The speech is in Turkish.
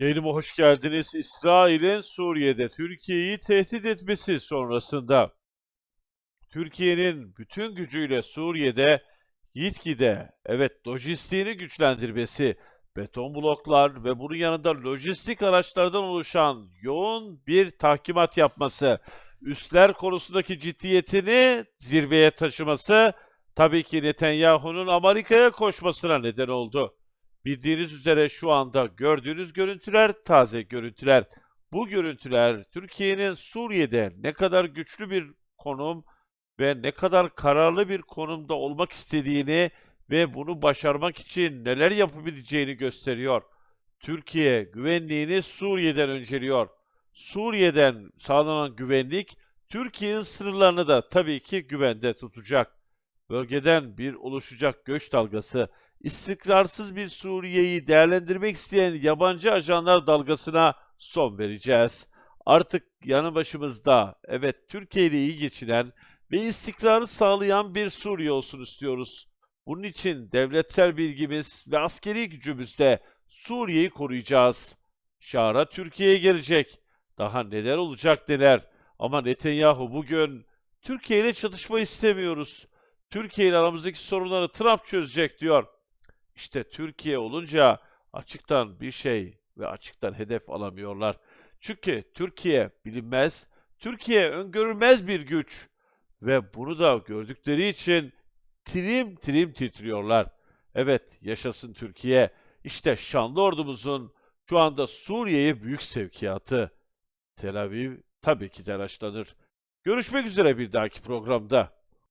Yayınıma hoş geldiniz. İsrail'in Suriye'de Türkiye'yi tehdit etmesi sonrasında Türkiye'nin bütün gücüyle Suriye'de gitgide evet lojistiğini güçlendirmesi, beton bloklar ve bunun yanında lojistik araçlardan oluşan yoğun bir tahkimat yapması, üsler konusundaki ciddiyetini zirveye taşıması tabii ki Netanyahu'nun Amerika'ya koşmasına neden oldu. Bildiğiniz üzere şu anda gördüğünüz görüntüler taze görüntüler. Bu görüntüler Türkiye'nin Suriye'de ne kadar güçlü bir konum ve ne kadar kararlı bir konumda olmak istediğini ve bunu başarmak için neler yapabileceğini gösteriyor. Türkiye güvenliğini Suriye'den önceliyor. Suriye'den sağlanan güvenlik Türkiye'nin sınırlarını da tabii ki güvende tutacak. Bölgeden bir oluşacak göç dalgası istikrarsız bir Suriye'yi değerlendirmek isteyen yabancı ajanlar dalgasına son vereceğiz. Artık yanı başımızda, evet Türkiye ile iyi geçinen ve istikrarı sağlayan bir Suriye olsun istiyoruz. Bunun için devletsel bilgimiz ve askeri gücümüzle Suriye'yi koruyacağız. Şara Türkiye'ye gelecek. Daha neler olacak neler. Ama Netanyahu bugün Türkiye ile çatışma istemiyoruz. Türkiye ile aramızdaki sorunları Trump çözecek diyor. İşte Türkiye olunca açıktan bir şey ve açıktan hedef alamıyorlar. Çünkü Türkiye bilinmez, Türkiye öngörülmez bir güç ve bunu da gördükleri için trim trim titriyorlar. Evet, yaşasın Türkiye. İşte şanlı ordumuzun şu anda Suriye'ye büyük sevkiyatı. Tel Aviv tabii ki telaşlanır. Görüşmek üzere bir dahaki programda.